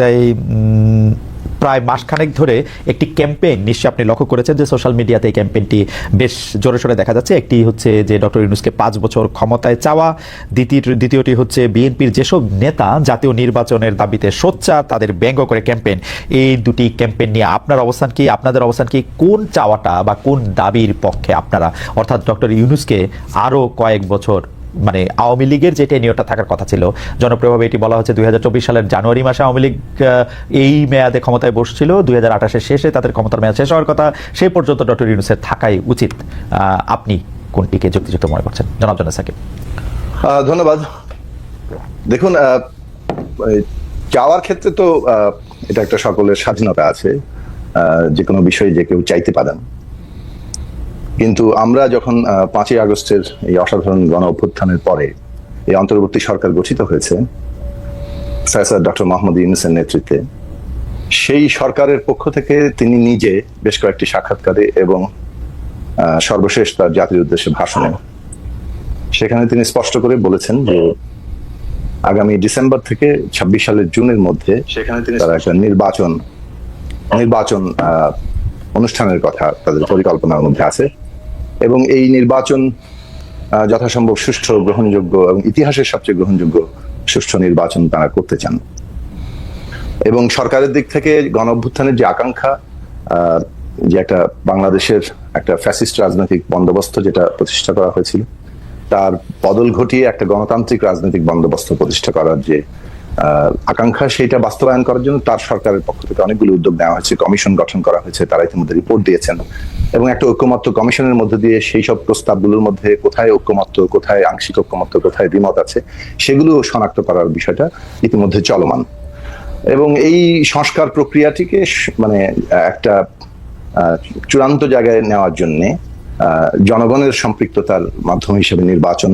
চাই প্রায় মাসখানেক ধরে একটি ক্যাম্পেইন নিশ্চয়ই আপনি লক্ষ্য করেছেন যে সোশ্যাল মিডিয়াতে এই ক্যাম্পেইনটি বেশ জোরে সোরে দেখা যাচ্ছে। একটি হচ্ছে যে ডক্টর ইউনুসকে পাঁচ বছর ক্ষমতায় চাওয়া, দ্বিতীয়, দ্বিতীয়টি হচ্ছে বিএনপির যেসব নেতা জাতীয় নির্বাচনের দাবিতে সোচ্চার, তাদের ব্যঙ্গ করে ক্যাম্পেইন। এই দুটি ক্যাম্পেইন নিয়ে আপনার অবস্থান কি, আপনাদের অবস্থান কি, কোন চাওয়াটা বা কোন দাবির পক্ষে আপনারা, অর্থাৎ ডক্টর ইউনুসকে আরও কয়েক বছর মানে আওয়ামী লীগের যে টেনিয়রটা থাকার কথা ছিল, জনপ্রিয়ভাবে এটি বলা হচ্ছে দুই হাজার চব্বিশ সালের জানুয়ারি মাসে আওয়ামী লীগ এই মেয়াদে ক্ষমতায় বসছিল। দুই হাজার শেষে তাদের ক্ষমতার মেয়াদ শেষ হওয়ার কথা সেই পর্যন্ত ডক্টর ইউনুসের থাকাই উচিত। আপনি কোনটিকে যুক্তিযুক্ত মনে করছেন? জনাব জনা সাকিব। ধন্যবাদ। দেখুন চাওয়ার ক্ষেত্রে তো এটা একটা সকলের স্বাধীনতা আছে। যে কোনো বিষয়ে যে কেউ চাইতে পারেন। কিন্তু আমরা যখন পাঁচই আগস্টের এই অসাধারণ গণ অভ্যুত্থানের পরে এই অন্তর্বর্তী সরকার গঠিত হয়েছে প্রফেসর ডক্টর মোহাম্মদ ইউনুসের নেতৃত্বে সেই সরকারের পক্ষ থেকে তিনি নিজে বেশ কয়েকটি সাক্ষাৎকারে এবং সর্বশেষ তার জাতির উদ্দেশ্যে ভাষণে সেখানে তিনি স্পষ্ট করে বলেছেন যে আগামী ডিসেম্বর থেকে ছাব্বিশ সালের জুনের মধ্যে সেখানে তিনি তারা একটা নির্বাচন নির্বাচন আহ, অনুষ্ঠানের কথা তাদের পরিকল্পনার মধ্যে আছে। এবং এই নির্বাচন যথাসম্ভব সুষ্ঠু গ্রহণযোগ্য এবং ইতিহাসের সবচেয়ে গ্রহণযোগ্য সুষ্ঠু নির্বাচন তারা করতে চান। এবং সরকারের দিক থেকে গণ অভ্যুত্থানের যে আকাঙ্ক্ষা যে একটা বাংলাদেশের একটা ফ্যাসিস্ট রাজনৈতিক বন্দোবস্ত যেটা প্রতিষ্ঠা করা হয়েছিল, তার বদল ঘটিয়ে একটা গণতান্ত্রিক রাজনৈতিক বন্দোবস্ত প্রতিষ্ঠা করার যে আকাঙ্ক্ষা সেটা বাস্তবায়ন করার জন্য তার সরকারের পক্ষ থেকে অনেকগুলো উদ্যোগ নেওয়া হয়েছে, কমিশন গঠন করা হয়েছে, তারা ইতিমধ্যে রিপোর্ট দিয়েছেন এবং একটা ঐক্যমত্য কমিশনের মধ্যে দিয়ে সেই সব প্রস্তাবগুলোর মধ্যে কোথায় ঐক্যমত্য, কোথায় আংশিক ঐক্যমত্য, কোথায় দ্বিমত আছে, সেগুলো শনাক্ত করার বিষয়টা ইতিমধ্যে চলমান। এবং এই সংস্কার প্রক্রিয়াটিকে মানে একটা চূড়ান্ত জায়গায় নেওয়ার জন্যে জনগণের সম্পৃক্ততার মাধ্যম হিসেবে নির্বাচন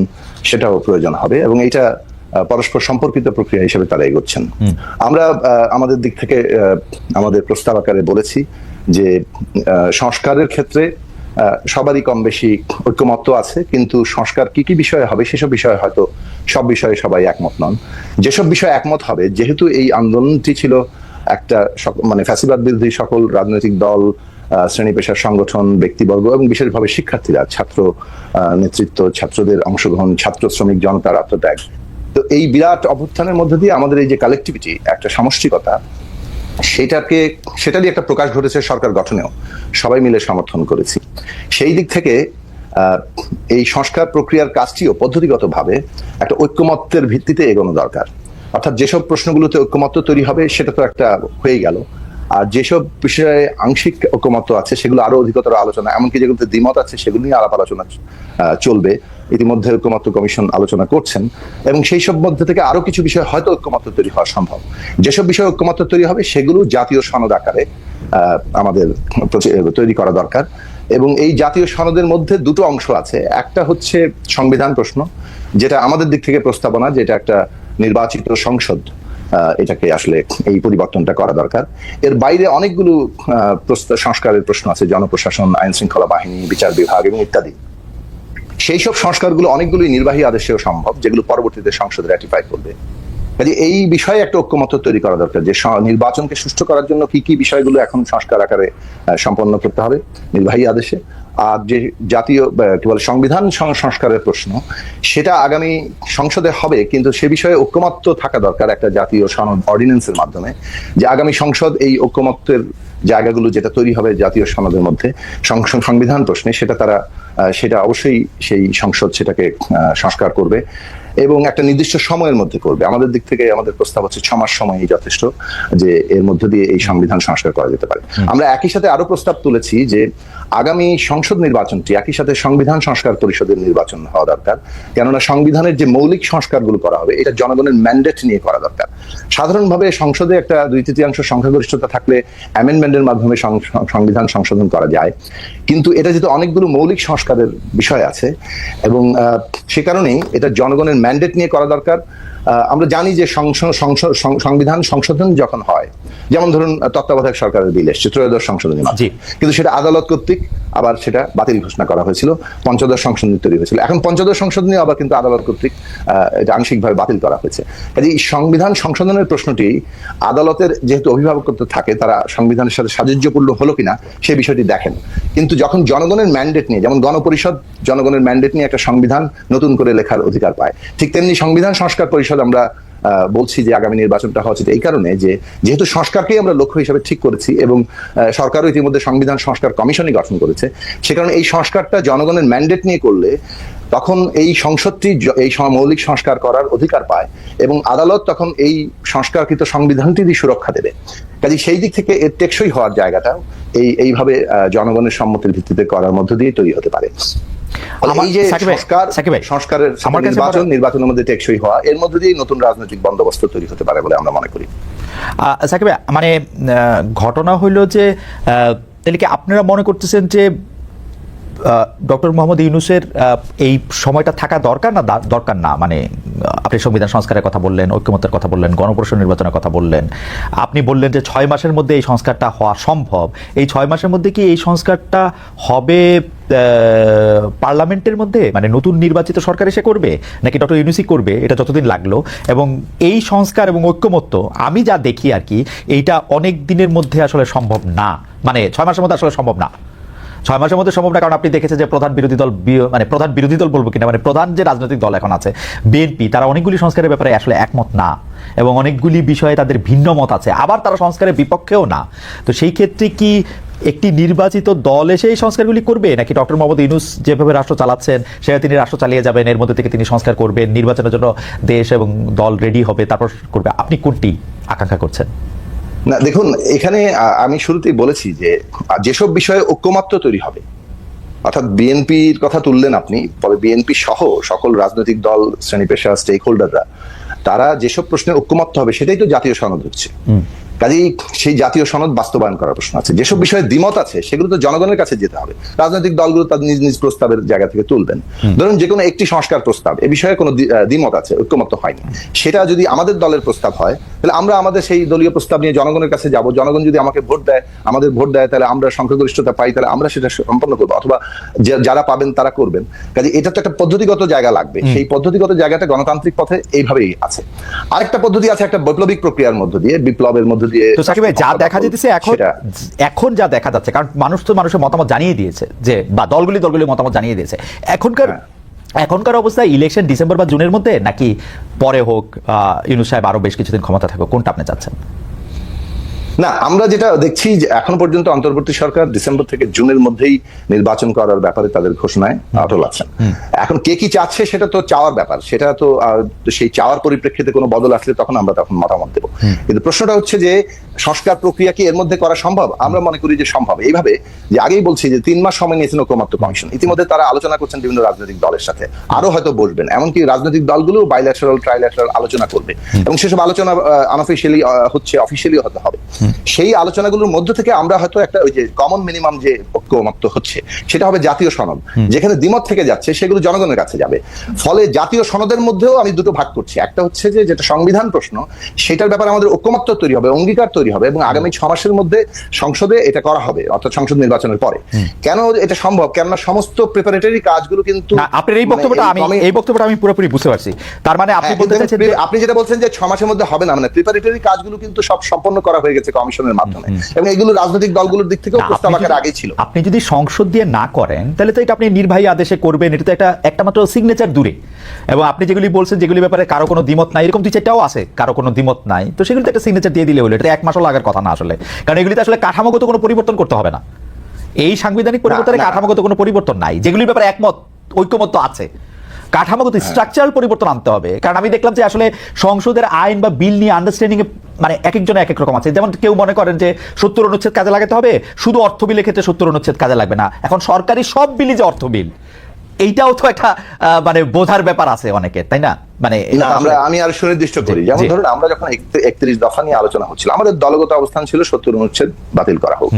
সেটাও প্রয়োজন হবে এবং এটা পরস্পর সম্পর্কিত প্রক্রিয়া হিসেবে তারা এগোচ্ছেন। আমরা আমাদের দিক থেকে আমাদের প্রস্তাব আকারে বলেছি যে সংস্কারের ক্ষেত্রে সবারই কম বেশি ঐক্যমত্য আছে কিন্তু সংস্কার কি কি বিষয়ে হবে সেসব বিষয়ে হয়তো সব বিষয়ে সবাই একমত নন। যেসব বিষয়ে একমত হবে যেহেতু এই আন্দোলনটি ছিল একটা মানে ফ্যাসিবাদ বিরোধী সকল রাজনৈতিক দল আহ, শ্রেণি পেশার সংগঠন ব্যক্তিবর্গ এবং বিশেষভাবে শিক্ষার্থীরা ছাত্র নেতৃত্ব ছাত্রদের অংশগ্রহণ ছাত্র শ্রমিক জনতার আত্মত্যাগ। তো এই বিরাট অভ্যুত্থানের মধ্যে দিয়ে আমাদের এই যে কালেকটিভিটি একটা সামষ্টিকতা, সেটাকে সেটারই একটা প্রকাশ ঘটেছে সরকার গঠনেও। সবাই মিলে সমর্থন করেছি। সেই দিক থেকে এই সংস্কার প্রক্রিয়ার কাজটিও পদ্ধতিগতভাবে একটা ঐক্যমত্যের ভিত্তিতে এগোনো দরকার। অর্থাৎ যেসব প্রশ্নগুলোতে ঐক্যমত্য তৈরি হবে, সেটা তো একটা হয়ে গেল। আর যেসব বিষয়ে আংশিক ঐক্যমত্য আছে, সেগুলো আরও অধিকতর আলোচনা, এমনকি যেগুলোতে দ্বিমত আছে, সেগুলো নিয়ে আলাপ আলোচনা চলবে। ইতিমধ্যে ঐক্যমত্য কমিশন আলোচনা করছেন, এবং সেই সব মধ্যে থেকে আরও কিছু বিষয় হয়তো ঐক্যমত্য তৈরি হওয়া সম্ভব। যেসব বিষয়ে ঐক্যমত্য তৈরি হবে, সেগুলো জাতীয় সনদ আকারে আমাদের তৈরি করা দরকার। এবং এই জাতীয় সনদের মধ্যে দুটো অংশ আছে। একটা হচ্ছে সংবিধান প্রশ্ন, যেটা আমাদের দিক থেকে প্রস্তাবনা, যেটা একটা নির্বাচিত সংসদ। এটাকে আসলে এই পরিবর্তনটা করা দরকার। এর বাইরে অনেকগুলো সংস্কারের প্রশ্ন আছে, জনপ্রশাসন আইন শৃঙ্খলা বাহিনী, বিচার বিভাগ এবং ইত্যাদি। সেই সব সংস্কারগুলো অনেকগুলোই নির্বাহী আদেশেও সম্ভব, যেগুলো পরবর্তীতে সংসদ র্যাটিফাই করবে। কাজে এই বিষয়ে একটা ঐক্যমত্য তৈরি করা দরকার যে নির্বাচনকে সুষ্ঠু করার জন্য কি কি বিষয়গুলো এখন সংস্কার আকারে সম্পন্ন করতে হবে, নির্বাহী আদেশে। আর যে জাতীয় কি বলে, সংবিধান সংস্কারের প্রশ্ন, সেটা আগামী সংসদে হবে, কিন্তু সে বিষয়ে ঐক্যমত্য থাকা দরকার একটা জাতীয় সনদ অর্ডিন্যান্সের মাধ্যমে, যে আগামী সংসদ এই ঐক্যমত্যের জায়গাগুলো যেটা তৈরি হবে জাতীয় সনদের মধ্যে সংবিধান প্রশ্নে সেটা তারা সেটা অবশ্যই সেই সংসদ সেটাকে সংস্কার করবে। এবং একটা নির্দিষ্ট সময়ের মধ্যে করবে। আমাদের দিক থেকে আমাদের প্রস্তাব হচ্ছে ছ মাস সময়ই যথেষ্ট যে এর মধ্য দিয়ে এই সংবিধান সংস্কার করা যেতে পারে। আমরা একই সাথে আরও প্রস্তাব তুলেছি যে আগামী সংসদ নির্বাচনটি একই সাথে সংবিধান সংস্কার পরিষদের নির্বাচন হওয়া দরকার। কেননা সংবিধানের যে মৌলিক সংস্কারগুলো করা হবে এটা জনগণের ম্যান্ডেট নিয়ে করা দরকার। সাধারণভাবে সংসদে একটা দুই তৃতীয়াংশ সংখ্যাগরিষ্ঠতা থাকলে অ্যামেন্ডমেন্টের মাধ্যমে সংবিধান সংশোধন করা যায়। কিন্তু এটা যেহেতু অনেকগুলো মৌলিক সংস্কারের বিষয় আছে এবং আহ, সে কারণেই এটা জনগণের ম্যান্ডেট নিয়ে করা দরকার। আমরা জানি যে সংবিধান সংশোধন যখন হয় যেমন ধরুন তত্ত্বাবধায়ক সরকারের বিল এসছে ত্রয়োদশ সংশোধনী। কিন্তু সেটা আদালত কর্তৃক আবার সেটা বাতিল ঘোষণা করা হয়েছিল পঞ্চদশ সংশোধনী তৈরি হয়েছিল। এখন পঞ্চদশ সংশোধনী আবার কিন্তু আদালত কর্তৃক এটা আংশিকভাবে বাতিল করা হয়েছে। কাজে এই সংবিধান সংশোধনের প্রশ্নটি আদালতের যেহেতু অভিভাবকত্ব থাকে তারা সংবিধানের সাথে সাযুজ্যপূর্ণ হলো কিনা সেই বিষয়টি দেখেন। কিন্তু যখন জনগণের ম্যান্ডেট নিয়ে যেমন গণপরিষদ জনগণের ম্যান্ডেট নিয়ে একটা সংবিধান নতুন করে লেখার অধিকার পায় ঠিক তেমনি সংবিধান সংস্কার পরিষদ আমরা বলছি যে আগামী নির্বাচনটা হওয়া উচিত। এই কারণে যে যেহেতু সংস্কারকেই আমরা লক্ষ্য হিসেবে ঠিক করেছি এবং সরকারও ইতিমধ্যে সংবিধান সংস্কার কমিশনই গঠন করেছে, সে কারণে এই সংস্কারটা জনগণের ম্যান্ডেট নিয়ে করলে তখন এই সংসদটি এই মৌলিক সংস্কার করার অধিকার পায় এবং আদালত তখন এই সংস্কারকৃত সংবিধানটিরই সুরক্ষা দেবে। কাজে সেই দিক থেকে এর টেকসই হওয়ার জায়গাটা এই এইভাবে জনগণের সম্মতির ভিত্তিতে করার মধ্য দিয়ে তৈরি হতে পারে। এই যে সংস্কার সংস্কারের নির্বাচন নির্বাচনের মধ্যে টেকসই হওয়া এর মধ্যে দিয়ে নতুন রাজনৈতিক বন্দোবস্ত তৈরি হতে পারে বলে আমরা মনে করি। আহ, সাকিব মানে আহ, ঘটনা হইল যে আহ, তাহলে কি আপনারা মনে করতেছেন যে ডক্টর মোহাম্মদ ইউনুসের এই সময়টা থাকা দরকার না? দরকার না? মানে আপনি সংবিধান সংস্কারের কথা বললেন ঐক্যমতের কথা বললেন গণপরিষদ নির্বাচনের কথা বললেন। আপনি বললেন যে ছয় মাসের মধ্যে এই সংস্কারটা হওয়া সম্ভব। এই ছয় মাসের মধ্যে কি এই সংস্কারটা হবে পার্লামেন্টের মধ্যে? মানে নতুন নির্বাচিত সরকার এসে করবে? নাকি ডক্টর ইউনুসি করবে? এটা যতদিন লাগল। এবং এই সংস্কার এবং ঐক্যমত্য, আমি যা দেখি আর কি, এইটা অনেক দিনের মধ্যে আসলে সম্ভব না। মানে ছয় মাসের মধ্যে আসলে সম্ভব না। ছয় মাসের মধ্যে সম্ভব না, কারণ আপনি দেখেছেন যে প্রধান বিরোধী দল মানে প্রধান বিরোধী দল বলব কিনা মানে প্রধান যে রাজনৈতিক দল এখন আছে, বিএনপি, তারা অনেকগুলি সংস্কারের ব্যাপারে আসলে একমত না। এবং অনেকগুলি বিষয়ে তাদের ভিন্ন মত আছে, আবার তারা সংস্কারের বিপক্ষেও না। তো সেই ক্ষেত্রে কি একটি নির্বাচিত দল এসে এই সংস্কারগুলি করবে? নাকি ডক্টর মোহাম্মদ ইউনুস যেভাবে রাষ্ট্র চালাচ্ছেন, সেভাবে তিনি রাষ্ট্র চালিয়ে যাবেন, এর মধ্যে থেকে তিনি সংস্কার করবেন, নির্বাচনের জন্য দেশ এবং দল রেডি হবে, তারপর করবে। আপনি কোনটি আকাঙ্ক্ষা করছেন? না দেখুন এখানে আমি শুরুতেই বলেছি যে যেসব বিষয়ে ঐক্যমাত্র তৈরি হবে অর্থাৎ বিএনপির কথা তুললেন আপনি তবে বিএনপি সহ সকল রাজনৈতিক দল শ্রেণি পেশা স্টেক হোল্ডাররা তারা যেসব প্রশ্নে ঐক্যমত্য হবে সেটাই তো জাতীয় সনদ হচ্ছে। কাজেই সেই জাতীয় সনদ বাস্তবায়ন করার প্রশ্ন আছে। যেসব বিষয়ে দ্বিমত আছে সেগুলো তো জনগণের কাছে যেতে হবে। রাজনৈতিক দলগুলো তাদের নিজ নিজ প্রস্তাবের জায়গা থেকে তুলবেন। ধরুন যে কোনো একটি সংস্কার প্রস্তাব এ বিষয়ে কোনো দ্বি- দ্বিমত আছে ঐক্যমত্য হয়নি। সেটা যদি আমাদের দলের প্রস্তাব হয় তাহলে আমরা আমাদের সেই দলীয় প্রস্তাব নিয়ে জনগণের কাছে যাব। জনগণ যদি আমাকে ভোট দেয় আমাদের ভোট দেয় তাহলে আমরা সংখ্যাগরিষ্ঠতা পাই তাহলে আমরা সেটা সম্পন্ন করব অথবা যারা পাবেন তারা করবেন। কাজে এটা তো একটা পদ্ধতিগত জায়গা লাগবে। সেই পদ্ধতিগত জায়গাটা গণতান্ত্রিক পথে এইভাবেই আছে। আরেকটা পদ্ধতি আছে একটা বৈপ্লবিক প্রক্রিয়ার মধ্য দিয়ে বিপ্লবের মধ্য দিয়ে। তো সাকিব যা দেখা যেতেছে এখন এখন যা দেখা যাচ্ছে কারণ মানুষ তো মানুষের মতামত জানিয়ে দিয়েছে যে বা দলগুলি দলগুলি মতামত জানিয়ে দিয়েছে। এখনকার হ্যাঁ। এখনকার অবস্থায় ইলেকশন ডিসেম্বর বা জুনের মধ্যে? নাকি পরে হোক ইউনুস সাহেব আরও বেশ কিছুদিন ক্ষমতা থাকবে কোনটা আপনি চাচ্ছেন? না আমরা যেটা দেখছি যে এখন পর্যন্ত অন্তর্বর্তী সরকার ডিসেম্বর থেকে জুনের মধ্যেই নির্বাচন করার ব্যাপারে তাদের ঘোষণায় অটল আছেন এখন কে কি চাচ্ছে সেটা তো চাওয়ার ব্যাপার। সেটা তো সেই চাওয়ার পরিপ্রেক্ষিতে কোনো বদল আসলে তখন আমরা তখন মতামত দেবো। কিন্তু প্রশ্নটা হচ্ছে যে সংস্কার প্রক্রিয়া কি এর মধ্যে করা সম্ভব? আমরা মনে করি যে সম্ভব। এইভাবে যে আগেই বলছি যে তিন মাস সময় নিয়েছেন ঐক্যমাত্র কমিশন। ইতিমধ্যে তারা আলোচনা করছেন বিভিন্ন রাজনৈতিক দলের সাথে। আরও হয়তো বসবেন এমনকি রাজনৈতিক দলগুলো বাইল্যাটারাল ট্রাইল্যাটারাল আলোচনা করবে। এবং সেসব আলোচনা আনঅফিসিয়ালি হচ্ছে অফিসিয়ালি হতে হবে। সেই আলোচনাগুলোর মধ্য থেকে আমরা হয়তো একটা ওই যে কমন মিনিমাম যে ঐক্যমত্য হচ্ছে সেটা হবে জাতীয় সনদ। যেখানে দ্বিমত থেকে যাচ্ছে সেগুলো জনগণের কাছে যাবে। ফলে জাতীয় সনদের মধ্যেও আমি দুটো ভাগ করছি। একটা হচ্ছে যে যেটা সংবিধান প্রশ্ন সেটার ব্যাপারে আমাদের ঐক্যমত্য তৈরি হবে অঙ্গীকার তৈরি হবে এবং আগামী ছ মাসের মধ্যে সংসদে এটা করা হবে অর্থাৎ সংসদ নির্বাচনের পরে। কেন এটা সম্ভব? কেননা সমস্ত প্রিপারেটরি কাজগুলো কিন্তু আপনার এই মানে বক্তব্যটা আমি এই বক্তব্যটা আমি পুরোপুরি বুঝতে পারছি। তার মানে আপনি হ্যাঁ, বলতে যে- আপনি যেটা বলছেন যে ছ মাসের মধ্যে হবে না মানে প্রিপারেটরি কাজগুলো কিন্তু সব সম্পন্ন করা হয়ে গেছে কমিশনের মাধ্যমে। এবং এগুলো রাজনৈতিক দলগুলোর দিক থেকেও প্রস্তাব আকারে আগেই ছিল। আপনি যদি সংসদ দিয়ে না করেন তাহলে তো এটা আপনি নির্বাহী আদেশে করবেন এটা তো একটা একটা মাত্র সিগনেচার দূরে। এবং আপনি যেগুলি বলছেন যেগুলি ব্যাপারে কারও কোনো দ্বিমত নাই এরকম দুই চারটাও আছে কারও কোনো দ্বিমত নাই তো সেগুলি তো একটা সিগনেচার দিয়ে দিলে হলো এটা এক মাসও লাগার কথা না আসলে। কারণ এগুলিতে আসলে কাঠামোগত কোনো পরিবর্তন করতে হবে না। এই সাংবিধানিক পরিবর্তনের। কাঠামোগত কোনো পরিবর্তন নাই যেগুলির ব্যাপারে একমত ঐক্যমত তো আছে। কাঠামোগত স্ট্রাকচারাল পরিবর্তন আনতে হবে। কারণ আমি দেখলাম যে আসলে সংসদের আইন বা বিল নিয়ে আন্ডারস্ট্যান্ডিং মানে এক একজনের এক এক রকম আছে। যেমন কেউ মনে করেন যে সত্তর অনুচ্ছেদ কাজে লাগাতে হবে শুধু অর্থ বিলের ক্ষেত্রে সত্তর অনুচ্ছেদ কাজে লাগবে না। এখন সরকারি সব বিলই যে অর্থ বিল এইটাও তো একটা মানে বোঝার ব্যাপার আছে অনেকের তাই না? মানে আমরা আমি আর সুনির্দিষ্ট করি। যেমন ধরুন আমরা যখন একত্রিশ দফা নিয়ে আলোচনা হচ্ছিল আমাদের দলগত অবস্থান ছিল সত্তর অনুচ্ছেদ বাতিল করা হোক।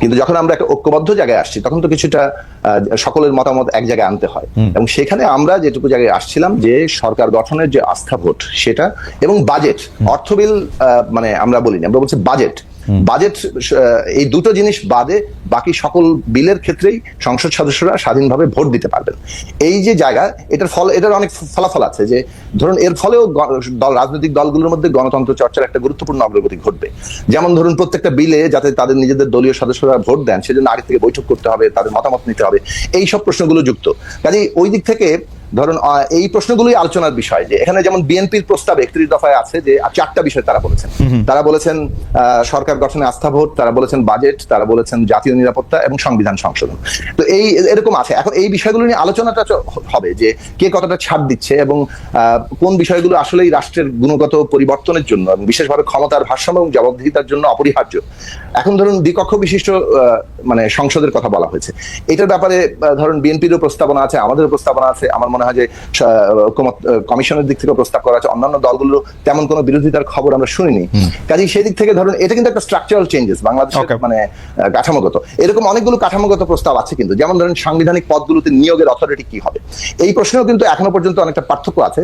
কিন্তু যখন আমরা একটা ঐক্যবদ্ধ জায়গায় আসছি তখন তো কিছুটা আহ, সকলের মতামত এক জায়গায় আনতে হয়। এবং সেখানে আমরা যেটুকু জায়গায় আসছিলাম যে সরকার গঠনের যে আস্থা ভোট সেটা এবং বাজেট অর্থবিল আহ, মানে আমরা বলিনি আমরা বলছি বাজেট। বাজেট এই দুটো জিনিস বাদে বাকি সকল বিলের ক্ষেত্রেই সংসদ সদস্যরা স্বাধীনভাবে ভোট দিতে পারবেন। এই যে জায়গা, এটার ফল, এটার অনেক ফলাফল আছে যে, ধরুন এর ফলেও দল, রাজনৈতিক দলগুলোর মধ্যে গণতন্ত্র চর্চার একটা গুরুত্বপূর্ণ অগ্রগতি ঘটবে। যেমন ধরুন প্রত্যেকটা বিলে যাতে তাদের নিজেদের দলীয় সদস্যরা ভোট দেন, সেজন্য আগে থেকে বৈঠক করতে হবে, তাদের মতামত নিতে হবে। এই সব প্রশ্নগুলো যুক্ত। কাজে ওই দিক থেকে ধরুন এই প্রশ্নগুলোই আলোচনার বিষয় যে এখানে যেমন বিএনপির প্রস্তাব একত্রিশ দফায় আছে যে চারটা বিষয় তারা বলেছেন। তারা বলেছেন সরকার গঠনে আস্থা ভোট তারা বলেছেন বাজেট তারা বলেছেন জাতীয় নিরাপত্তা এবং সংবিধান সংশোধন। তো এই এরকম আছে। এখন এই বিষয়গুলো নিয়ে আলোচনাটা হবে যে কে কতটা ছাড় দিচ্ছে এবং কোন বিষয়গুলো আসলেই রাষ্ট্রের গুণগত পরিবর্তনের জন্য এবং বিশেষভাবে ক্ষমতার ভারসাম্য এবং জবাবদিহিতার জন্য অপরিহার্য। এখন ধরুন দ্বিকক্ষ বিশিষ্ট মানে সংসদের কথা বলা হয়েছে। এটার ব্যাপারে ধরুন বিএনপিরও প্রস্তাবনা আছে আমাদেরও প্রস্তাবনা আছে আমার মনে হয় যে কমিশনের দিক থেকে প্রস্তাব করা আছে। অন্যান্য দলগুলো তেমন কোনো বিরোধিতার খবর আমরা শুনিনি। কাজেই সেই দিক থেকে ধরুন এটা কিন্তু একটা স্ট্রাকচারাল চেঞ্জেস বাংলাদেশের মানে কাঠামোগত। এরকম অনেকগুলো কাঠামোগত প্রস্তাব আছে কিন্তু। যেমন ধরেন সাংবিধানিক পদগুলোতে নিয়োগের অথরিটি কি হবে? এই প্রশ্নেও কিন্তু এখনও পর্যন্ত অনেকটা পার্থক্য আছে।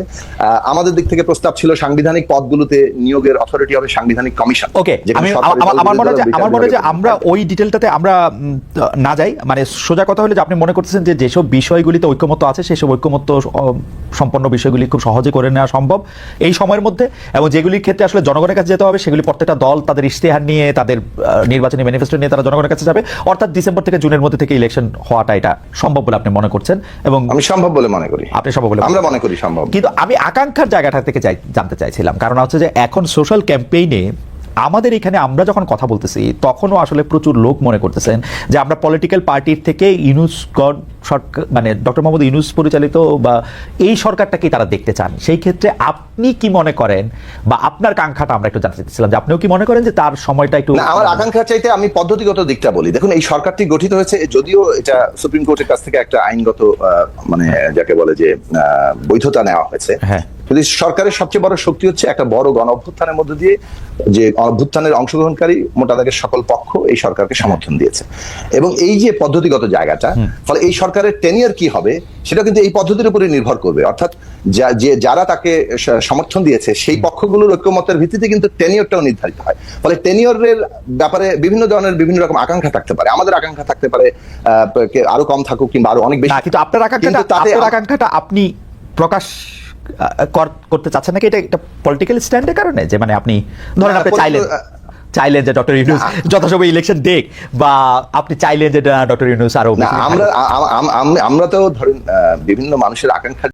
আমাদের দিক থেকে প্রস্তাব ছিল সাংবিধানিক পদগুলোতে নিয়োগের অথরিটি হবে সাংবিধানিক কমিশন। ওকে আমি আমার- মনে হয় আমার মনে হয় যে আমরা ওই ডিটেলটাতে আমরা না যাই। মানে সোজা কথা হলো যে আপনি মনে করতেছেন যে যেসব বিষয়গুলিতে ঐক্যমত্য আছে সেসব ঐক্যমত্য আহ, সম্পন্ন বিষয়গুলি খুব সহজে করে নেওয়া সম্ভব। এই সময়ের মধ্যে এবং যেগুলির ক্ষেত্রে আসলে জনগণের কাছে যেতে হবে সেগুলি প্রত্যেকটা দল তাদের ইশতেহার নিয়ে তাদের নির্বাচনী ম্যানিফেস্টো নিয়ে তারা জনগণের কাছে যাবে। অর্থাৎ ডিসেম্বর থেকে জুনের মধ্যে থেকে ইলেকশন হওয়াটা এটা সম্ভব বলে আপনি মনে করছেন এবং আমি সম্ভব বলে মনে করি। আপনি সম্ভব বলে আমরা মনে করি সম্ভব। কিন্তু আমি আকাঙ্ক্ষার জায়গাটা থেকে জানতে চাইছিলাম। কারণ হচ্ছে যে এখন সোশ্যাল ক্যাম্পেইনে আমাদের এখানে আমরা যখন কথা বলতেছি তখনও আসলে প্রচুর লোক মনে করতেছেন যে আমরা পলিটিক্যাল পার্টির থেকে ইউনুস সরকার মানে ডক্টর মোহাম্মদ ইউনুস পরিচালিত বা এই সরকারটাকেই তারা দেখতে চান। সেই ক্ষেত্রে আপনি কি মনে করেন বা আপনার কাঙ্ক্ষাটা আমরা একটু জানতে চাইছিলাম যে আপনিও কি মনে করেন যে তার সময়টা একটু আমার আকাঙ্ক্ষা চাইতে আমি পদ্ধতিগত দিকটা বলি। দেখুন এই সরকারটি গঠিত হয়েছে যদিও এটা সুপ্রিম কোর্টের কাছ থেকে একটা আইনগত মানে যাকে বলে যে বৈধতা নেওয়া হয়েছে। হ্যাঁ। কিন্তু সরকারের সবচেয়ে বড় শক্তি হচ্ছে একটা বড় গণ অভ্যুত্থানের মধ্যে দিয়ে যে অভ্যুত্থানের অংশগ্রহণকারী মোটা দাগের সকল পক্ষ এই সরকারকে সমর্থন দিয়েছে। এবং এই যে পদ্ধতিগত জায়গাটা ফলে এই সরকারের টেনিয়ার কি হবে সেটা কিন্তু এই পদ্ধতির উপরে নির্ভর করবে। অর্থাৎ যে যারা তাকে সমর্থন দিয়েছে সেই পক্ষগুলোর ঐক্যমতের ভিত্তিতে কিন্তু টেনিয়রটাও নির্ধারিত হয়। ফলে টেনিয়রের ব্যাপারে বিভিন্ন ধরনের বিভিন্ন রকম আকাঙ্ক্ষা থাকতে পারে। আমাদের আকাঙ্ক্ষা থাকতে পারে আহ, আরও কম থাকুক কিংবা আরও অনেক বেশি। কিন্তু আপনার আকাঙ্ক্ষাটা আপনি প্রকাশ করতে চাচ্ছেন নাকি এটা একটা পলিটিক্যাল স্ট্যান্ডের কারণে যে মানে আপনি ধরেন আপনি চাইলেন চাইলেন যে ডক্টর ইউনুস। যথাসময় ইলেকশন দেখ বা আপনি চাইলেন যে ডক্টর ইউনুস আরও আমরা আমরা তো ধরেন বিভিন্ন মানুষের আকাঙ্ক্ষা